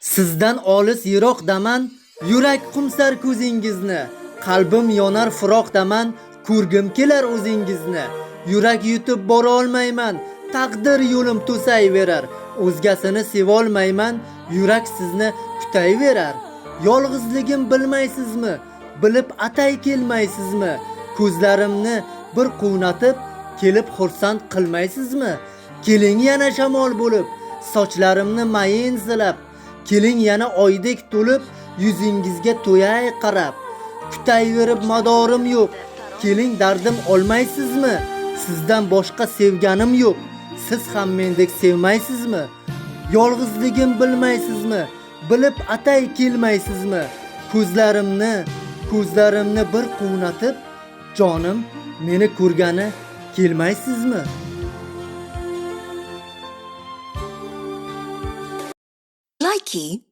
Sizdan olis yiroqdaman, yurak qumsar ko'zingizni. Qalbim yonar firoqdaman, ko'rgim kelar o'zingizni. Yurak yutib bora olmayman, taqdir yo'lim to'sayverar. O'zgasini sevolmayman, yurak sizni kutayverar. Yolg'izligim bilmaysizmi? Bilib atay kelmaysizmi? Ko'zlarimni bir quvnatib, kelib xursand qilmaysizmi? Keling yana shamol bo'lib, sochlarimni mayin zilab keling yana oydek to'lib, yuzingizga to'yay qarab. Kutayverib madorim yo'q. Keling dardim olmaysizmi? Sizdan boshqa sevganim yo'q. Siz ham mendek sevmaysizmi? Yolg'izligim bilmaysizmi? Bilib atay kelmaysizmi? Ko'zlarimni, ko'zlarimni bir quvnatib, jonim meni ko'rgani kelmaysizmi? Nike